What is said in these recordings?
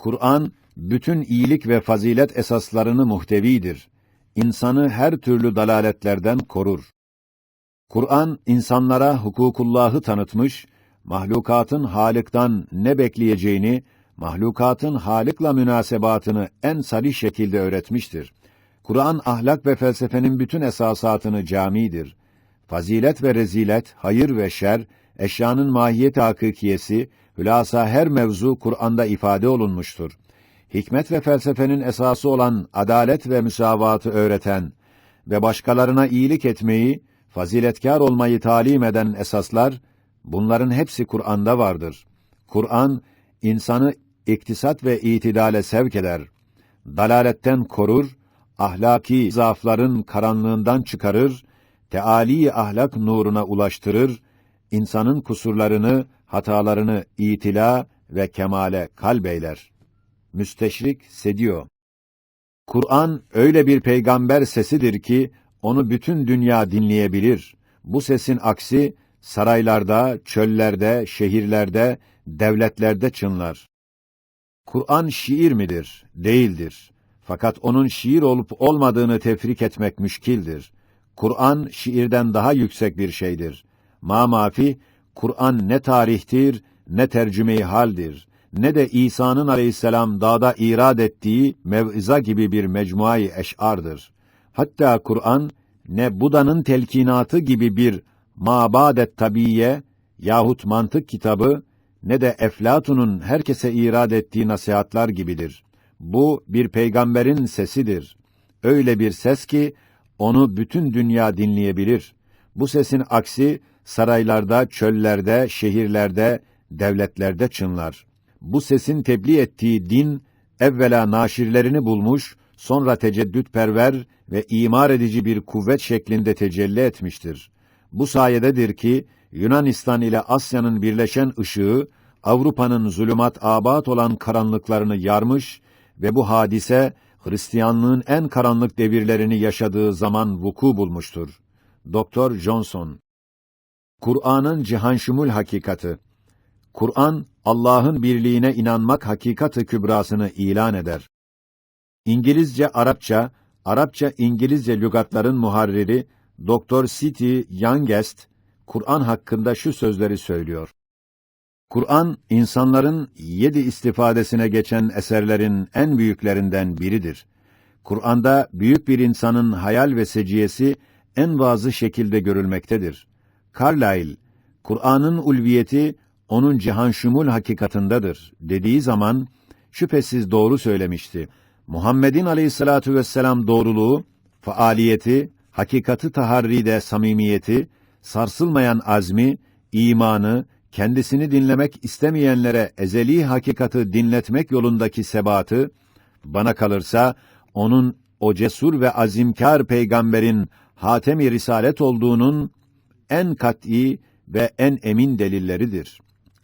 Kur'an bütün iyilik ve fazilet esaslarını muhtevidir. İnsanı her türlü dalaletlerden korur. Kur'an insanlara hukukullahı tanıtmış, mahlukatın Halık'tan ne bekleyeceğini, mahlukatın Halık'la münasebatını en sarih şekilde öğretmiştir. Kur'an ahlak ve felsefenin bütün esasatını camidir. Fazilet ve rezilet, hayır ve şer, eşyanın mahiyet hakikiyesi, hülasa her mevzu Kur'an'da ifade olunmuştur. Hikmet ve felsefenin esası olan adalet ve müsavatı öğreten ve başkalarına iyilik etmeyi, faziletkar olmayı talim eden esaslar, bunların hepsi Kur'an'da vardır. Kur'an, insanı iktisat ve itidale sevk eder. Dalaletten korur, ahlaki zaafların karanlığından çıkarır, teali ahlak nuruna ulaştırır, insanın kusurlarını, hatalarını itila ve kemale kalbeyler. Müsteşrik Sediyor Kur'an öyle bir peygamber sesidir ki onu bütün dünya dinleyebilir. Bu sesin aksi saraylarda, çöllerde, şehirlerde, devletlerde çınlar. Kur'an şiir midir? Değildir. Fakat onun şiir olup olmadığını tefrik etmek müşkildir. Kur'an şiirden daha yüksek bir şeydir. Ma mafi Kur'an ne tarihtir, ne tercüme-i haldir, ne de İsa'nın aleyhisselam dağda irad ettiği mev'iza gibi bir mecmuayı eş'ardır. Hatta Kur'an ne Buda'nın telkinatı gibi bir mabadet tabiye yahut mantık kitabı ne de Eflatun'un herkese irad ettiği nasihatlar gibidir. Bu bir peygamberin sesidir. Öyle bir ses ki onu bütün dünya dinleyebilir. Bu sesin aksi saraylarda, çöllerde, şehirlerde, devletlerde çınlar. Bu sesin tebliğ ettiği din evvela naşirlerini bulmuş, sonra teceddütperver ve imar edici bir kuvvet şeklinde tecelli etmiştir. Bu sayededir ki Yunanistan ile Asya'nın birleşen ışığı Avrupa'nın zulümat abat olan karanlıklarını yarmış ve bu hadise Hristiyanlığın en karanlık devirlerini yaşadığı zaman vuku bulmuştur. Doktor Johnson Kur'an'ın cihanşumul hakikati Kur'an Allah'ın birliğine inanmak hakikati kübrasını ilan eder. İngilizce Arapça, Arapça İngilizce lügatların muharriri Doktor City Youngest Kur'an hakkında şu sözleri söylüyor. Kur'an insanların yedi istifadesine geçen eserlerin en büyüklerinden biridir. Kur'an'da büyük bir insanın hayal ve seciyesi en bazı şekilde görülmektedir. Carlyle, Kur'an'ın ulviyeti onun cihan şumul hakikatındadır dediği zaman şüphesiz doğru söylemişti. Muhammed'in aleyhissalatu vesselam doğruluğu, faaliyeti, hakikati taharride samimiyeti, sarsılmayan azmi, imanı, kendisini dinlemek istemeyenlere ezeli hakikati dinletmek yolundaki sebatı, bana kalırsa onun o cesur ve azimkar peygamberin hatem-i risalet olduğunun en kat'î ve en emin delilleridir.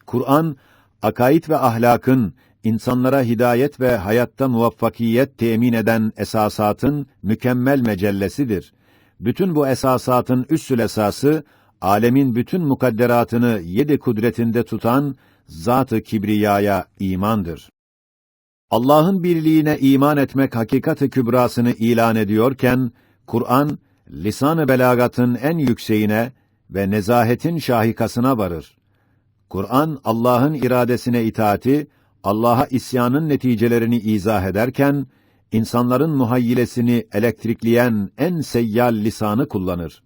Kur'an, akaid ve ahlakın, insanlara hidayet ve hayatta muvaffakiyet temin eden esasatın mükemmel mecellesidir. Bütün bu esasatın üssül esası, alemin bütün mukadderatını yedi kudretinde tutan zat-ı kibriyaya imandır. Allah'ın birliğine iman etmek hakikati kübrasını ilan ediyorken, Kur'an, lisan-ı belagatın en yükseğine ve nezahetin şahikasına varır. Kur'an, Allah'ın iradesine itaati, Allah'a isyanın neticelerini izah ederken, insanların muhayyilesini elektrikleyen en seyyal lisanı kullanır.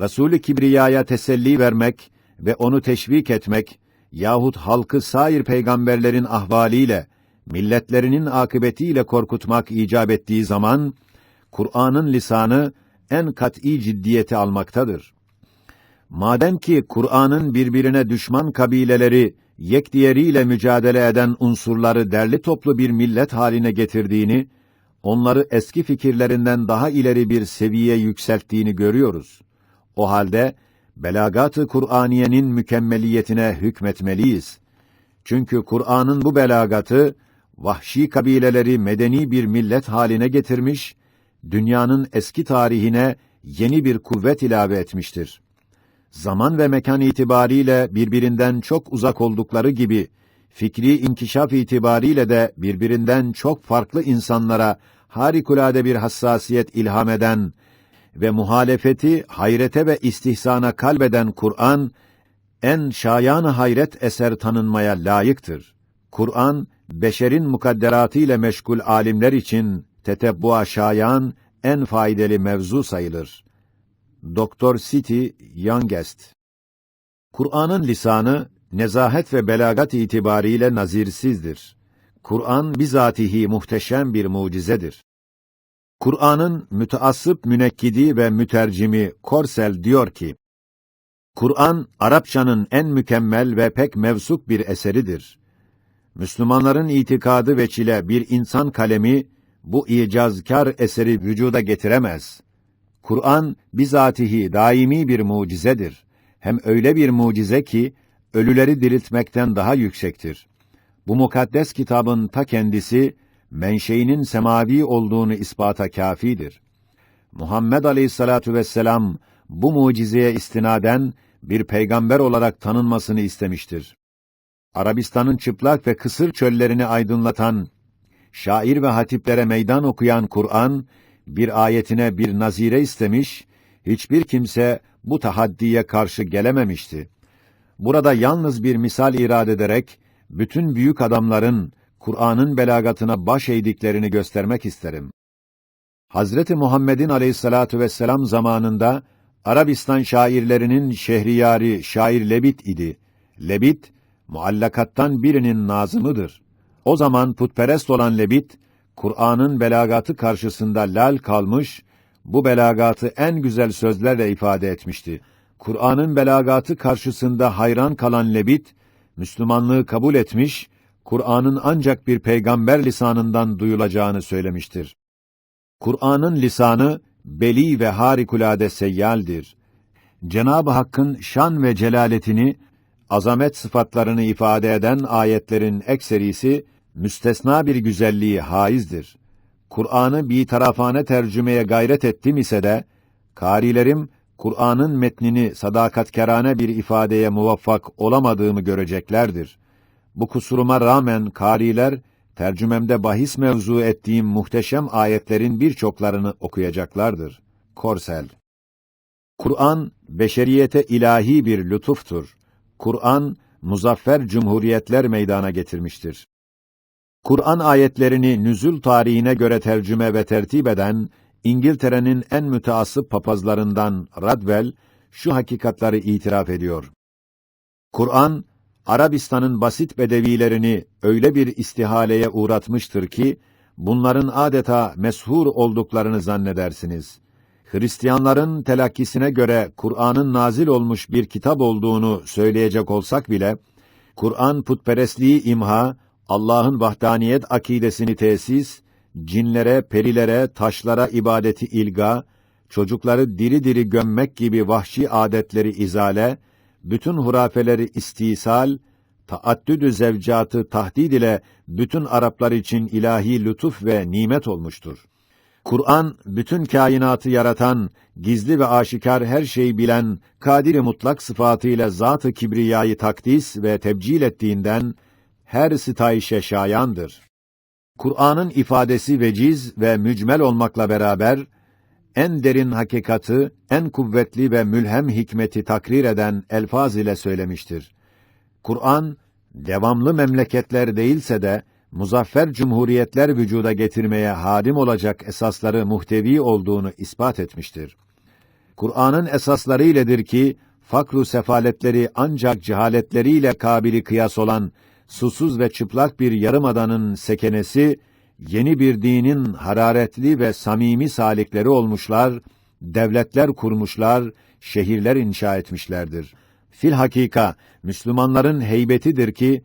Resul-i Kibriya'ya teselli vermek ve onu teşvik etmek yahut halkı sair peygamberlerin ahvaliyle, milletlerinin akıbetiyle korkutmak icap ettiği zaman, Kur'an'ın lisanı en kat'î ciddiyeti almaktadır. Madem ki Kur'an'ın birbirine düşman kabileleri yek diğeriyle mücadele eden unsurları derli toplu bir millet haline getirdiğini, onları eski fikirlerinden daha ileri bir seviye yükselttiğini görüyoruz. O halde belagat-ı Kur'aniyenin mükemmeliyetine hükmetmeliyiz. Çünkü Kur'an'ın bu belagatı vahşi kabileleri medeni bir millet haline getirmiş, dünyanın eski tarihine yeni bir kuvvet ilave etmiştir. Zaman ve mekan itibariyle birbirinden çok uzak oldukları gibi fikri inkişaf itibariyle de birbirinden çok farklı insanlara harikulade bir hassasiyet ilham eden ve muhalefeti hayrete ve istihsana kalbeden Kur'an en şayan hayret eser tanınmaya layıktır. Kur'an beşerin mukadderatı ile meşgul alimler için tetebbua şayan en faydalı mevzu sayılır. Doktor City Youngest Kur'an'ın lisanı nezahet ve belagat itibariyle nazirsizdir. Kur'an bizatihi muhteşem bir mucizedir. Kur'an'ın müteassıp münekkidi ve mütercimi Korsel diyor ki: Kur'an Arapçanın en mükemmel ve pek mevsuk bir eseridir. Müslümanların itikadı ve çile bir insan kalemi bu icazkar eseri vücuda getiremez. Kur'an bizatihi daimi bir mucizedir. Hem öyle bir mucize ki ölüleri diriltmekten daha yüksektir. Bu mukaddes kitabın ta kendisi menşeinin semavi olduğunu ispata kâfidir. Muhammed Aleyhissalatu vesselam bu mucizeye istinaden bir peygamber olarak tanınmasını istemiştir. Arabistan'ın çıplak ve kısır çöllerini aydınlatan, şair ve hatiplere meydan okuyan Kur'an, bir ayetine bir nazire istemiş, hiçbir kimse bu tahaddiye karşı gelememişti. Burada yalnız bir misal irad ederek, bütün büyük adamların Kur'an'ın belagatına baş eğdiklerini göstermek isterim. Hazreti Muhammed'in aleyhissalatu vesselam zamanında Arabistan şairlerinin şehriyari şair Lebit idi. Lebit muallakattan birinin nazımıdır. O zaman putperest olan Lebit Kur'an'ın belagatı karşısında lal kalmış, bu belagatı en güzel sözlerle ifade etmişti. Kur'an'ın belagatı karşısında hayran kalan Lebit Müslümanlığı kabul etmiş, Kur'an'ın ancak bir peygamber lisanından duyulacağını söylemiştir. Kur'an'ın lisanı beli ve harikulade seyyaldir. Cenab-ı Hakk'ın şan ve celaletini, azamet sıfatlarını ifade eden ayetlerin ekserisi müstesna bir güzelliği haizdir. Kur'an'ı bir tarafane tercümeye gayret ettim ise de karilerim Kur'an'ın metnini sadakatkerane bir ifadeye muvaffak olamadığımı göreceklerdir. Bu kusuruma rağmen kariler tercümemde bahis mevzu ettiğim muhteşem ayetlerin birçoklarını okuyacaklardır. Korsel Kur'an beşeriyete ilahi bir lütuftur. Kur'an muzaffer cumhuriyetler meydana getirmiştir. Kur'an ayetlerini nüzul tarihine göre tercüme ve tertip eden İngiltere'nin en müteassıp papazlarından Radwell şu hakikatları itiraf ediyor. Kur'an Arabistan'ın basit bedevilerini öyle bir istihaleye uğratmıştır ki bunların adeta meshur olduklarını zannedersiniz. Hristiyanların telakkisine göre Kur'an'ın nazil olmuş bir kitap olduğunu söyleyecek olsak bile Kur'an putperestliği imha, Allah'ın vahdaniyet akidesini tesis, cinlere, perilere, taşlara ibadeti ilga, çocukları diri diri gömmek gibi vahşi adetleri izale, bütün hurafeleri istisal, taaddüdü zevcatı tahdid ile bütün Araplar için ilahi lütuf ve nimet olmuştur. Kur'an bütün kainatı yaratan, gizli ve aşikar her şeyi bilen, kadir mutlak sıfatıyla zat-ı kibriyayı takdis ve tebcil ettiğinden her sitayişe şayandır. Kur'an'ın ifadesi veciz ve mücmel olmakla beraber en derin hakikatı, en kuvvetli ve mülhem hikmeti takrir eden elfaz ile söylemiştir. Kur'an devamlı memleketler değilse de muzaffer cumhuriyetler vücuda getirmeye hadim olacak esasları muhtevi olduğunu ispat etmiştir. Kur'an'ın esasları iledir ki fakru sefaletleri ancak cehaletleriyle kabili kıyas olan susuz ve çıplak bir yarımadanın sekenesi yeni bir dinin hararetli ve samimi salikleri olmuşlar, devletler kurmuşlar, şehirler inşa etmişlerdir. Fil hakika Müslümanların heybetidir ki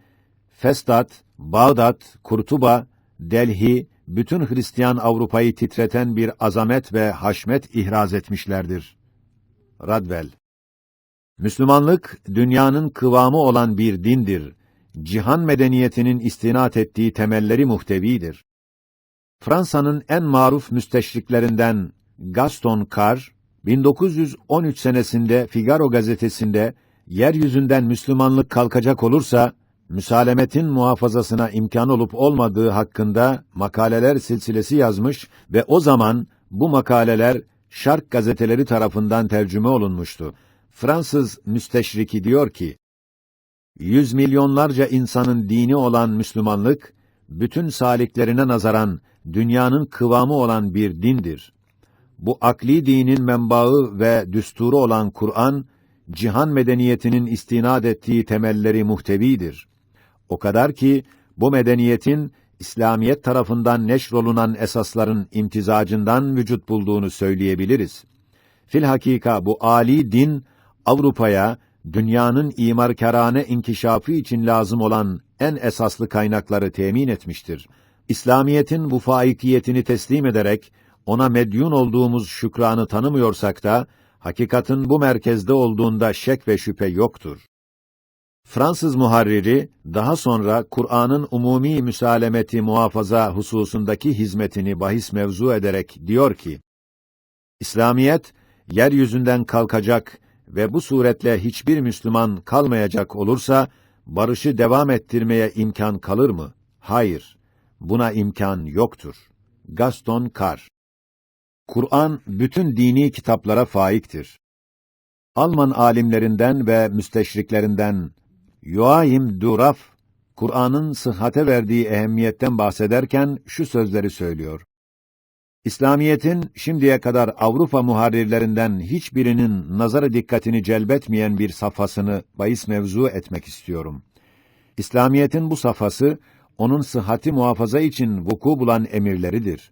Festat, Bağdat, Kurtuba, Delhi bütün Hristiyan Avrupa'yı titreten bir azamet ve haşmet ihraz etmişlerdir. Radvel Müslümanlık dünyanın kıvamı olan bir dindir. Cihan medeniyetinin istinat ettiği temelleri muhtevidir. Fransa'nın en maruf müsteşriklerinden Gaston Carr 1913 senesinde Figaro gazetesinde yeryüzünden Müslümanlık kalkacak olursa müsalemetin muhafazasına imkan olup olmadığı hakkında makaleler silsilesi yazmış ve o zaman bu makaleler Şark gazeteleri tarafından tercüme olunmuştu. Fransız müsteşriki diyor ki, yüz milyonlarca insanın dini olan Müslümanlık, bütün saliklerine nazaran dünyanın kıvamı olan bir dindir. Bu akli dinin menbaı ve düsturu olan Kur'an, cihan medeniyetinin istinad ettiği temelleri muhtevidir. O kadar ki, bu medeniyetin, İslamiyet tarafından neşrolunan esasların imtizacından vücut bulduğunu söyleyebiliriz. Filhakika bu âli din, Avrupa'ya, dünyanın imarkarane inkişafı için lazım olan en esaslı kaynakları temin etmiştir. İslamiyetin bu faikiyetini teslim ederek, ona medyun olduğumuz şükranı tanımıyorsak da, hakikatin bu merkezde olduğunda şek ve şüphe yoktur. Fransız muharriri daha sonra Kur'an'ın umumi müsalemeti muhafaza hususundaki hizmetini bahis mevzu ederek diyor ki: İslamiyet yeryüzünden kalkacak ve bu suretle hiçbir Müslüman kalmayacak olursa barışı devam ettirmeye imkan kalır mı? Hayır. Buna imkan yoktur. Gaston Carr Kur'an bütün dini kitaplara faiktir. Alman alimlerinden ve müsteşriklerinden Joachim Duraf, Kur'an'ın sıhhate verdiği ehemmiyetten bahsederken şu sözleri söylüyor. İslamiyetin şimdiye kadar Avrupa muharrirlerinden hiçbirinin nazarı dikkatini celbetmeyen bir safhasını bahis mevzu etmek istiyorum. İslamiyetin bu safhası, onun sıhhati muhafaza için vuku bulan emirleridir.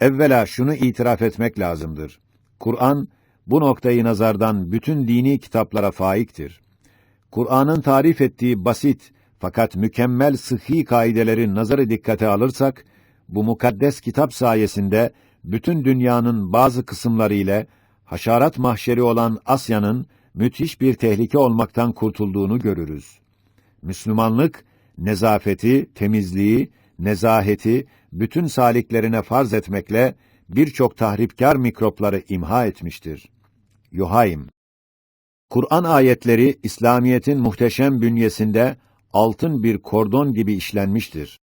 Evvela şunu itiraf etmek lazımdır. Kur'an, bu noktayı nazardan bütün dini kitaplara faiktir. Kur'an'ın tarif ettiği basit fakat mükemmel sıhhi kaideleri nazarı dikkate alırsak, bu mukaddes kitap sayesinde bütün dünyanın bazı kısımları ile haşarat mahşeri olan Asya'nın müthiş bir tehlike olmaktan kurtulduğunu görürüz. Müslümanlık nezafeti, temizliği, nezaheti bütün saliklerine farz etmekle birçok tahripkar mikropları imha etmiştir. Yuhaym Kur'an ayetleri İslamiyetin muhteşem bünyesinde altın bir kordon gibi işlenmiştir.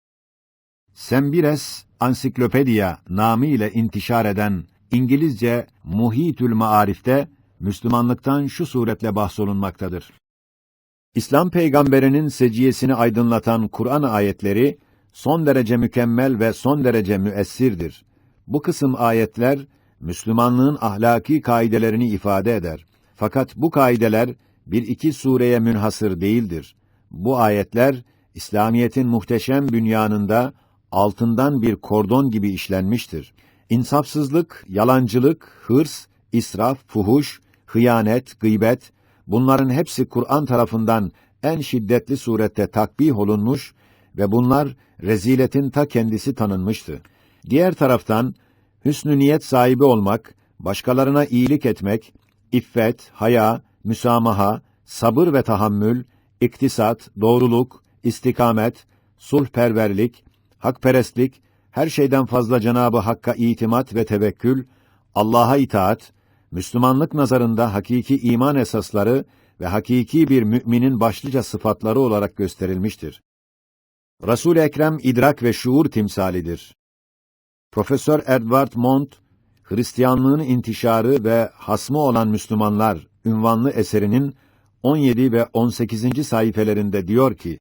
Sembires Ansiklopedia namı ile intişar eden İngilizce Muhitül Maarif'te Müslümanlıktan şu suretle bahsolunmaktadır. İslam peygamberinin seciyesini aydınlatan Kur'an ayetleri son derece mükemmel ve son derece müessirdir. Bu kısım ayetler Müslümanlığın ahlaki kaidelerini ifade eder. Fakat bu kaideler bir iki sureye münhasır değildir. Bu ayetler İslamiyetin muhteşem dünyanında altından bir kordon gibi işlenmiştir. İnsafsızlık, yalancılık, hırs, israf, fuhuş, hıyanet, gıybet bunların hepsi Kur'an tarafından en şiddetli surette takbih olunmuş ve bunlar reziletin ta kendisi tanınmıştı. Diğer taraftan hüsnü niyet sahibi olmak, başkalarına iyilik etmek, iffet, haya, müsamaha, sabır ve tahammül, iktisat, doğruluk, istikamet, sulhperverlik, hakperestlik, her şeyden fazla Cenabı Hakk'a itimat ve tevekkül, Allah'a itaat, Müslümanlık nazarında hakiki iman esasları ve hakiki bir müminin başlıca sıfatları olarak gösterilmiştir. Resul Ekrem idrak ve şuur timsalidir. Profesör Edward Mont Hristiyanlığın intişarı ve hasmı olan Müslümanlar ünvanlı eserinin 17 ve 18. sayfelerinde diyor ki: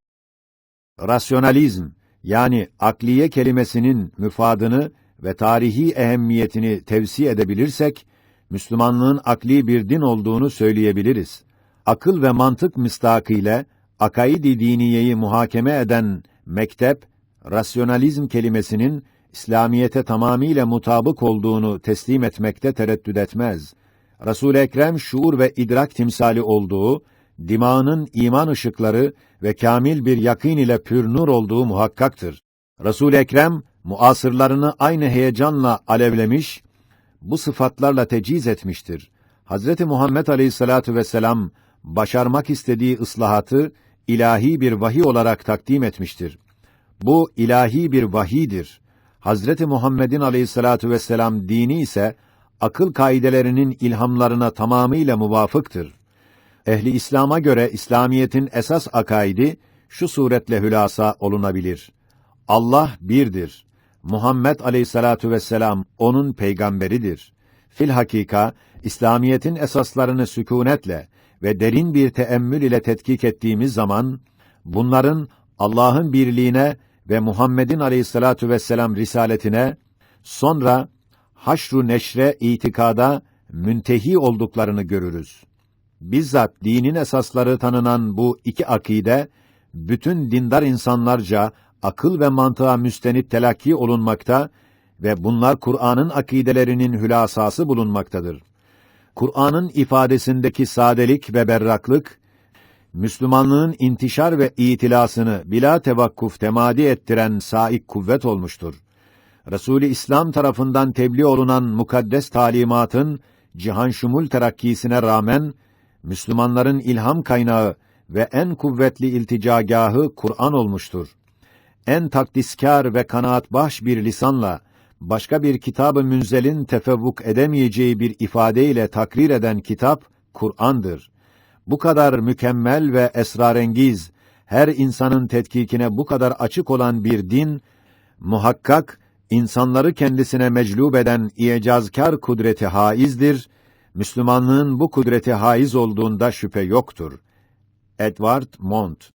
Rasyonalizm yani akliye kelimesinin müfadını ve tarihi ehemmiyetini tevsi edebilirsek Müslümanlığın akli bir din olduğunu söyleyebiliriz. Akıl ve mantık müstakıyla akaid-i diniyeyi muhakeme eden mektep rasyonalizm kelimesinin İslamiyete tamamiyle mutabık olduğunu teslim etmekte tereddüt etmez. Resul Ekrem şuur ve idrak timsali olduğu, dimağının iman ışıkları ve kamil bir yakîn ile pür nur olduğu muhakkaktır. Resul Ekrem muasırlarını aynı heyecanla alevlemiş, bu sıfatlarla teciz etmiştir. Hazreti Muhammed Aleyhissalatu vesselam başarmak istediği ıslahatı ilahi bir vahiy olarak takdim etmiştir. Bu ilahi bir vahidir. Hazreti Muhammed'in aleyhissalatu vesselam dini ise akıl kaidelerinin ilhamlarına tamamıyla muvafıktır. Ehli İslam'a göre İslamiyetin esas akaidi şu suretle hülasa olunabilir. Allah birdir. Muhammed Aleyhissalatu vesselam onun peygamberidir. Fil hakika İslamiyetin esaslarını sükunetle ve derin bir teemmül ile tetkik ettiğimiz zaman bunların Allah'ın birliğine ve Muhammed'in Aleyhissalatu vesselam risaletine sonra haşru neşre itikada müntehi olduklarını görürüz. Bizzat dinin esasları tanınan bu iki akide bütün dindar insanlarca akıl ve mantığa müstenit telakki olunmakta ve bunlar Kur'an'ın akidelerinin hülasası bulunmaktadır. Kur'an'ın ifadesindeki sadelik ve berraklık, Müslümanlığın intişar ve itilasını bila tevakkuf temadi ettiren saik kuvvet olmuştur. Resul-i İslam tarafından tebliğ olunan mukaddes talimatın cihan şumul terakkisine rağmen Müslümanların ilham kaynağı ve en kuvvetli ilticagahı Kur'an olmuştur. En takdiskar ve kanaat bahş bir lisanla başka bir kitabı münzelin tefevvuk edemeyeceği bir ifadeyle takrir eden kitap Kur'an'dır. Bu kadar mükemmel ve esrarengiz, her insanın tetkikine bu kadar açık olan bir din muhakkak insanları kendisine meclub eden icazkar kudreti haizdir. Müslümanlığın bu kudreti haiz olduğunda şüphe yoktur. Edward Mont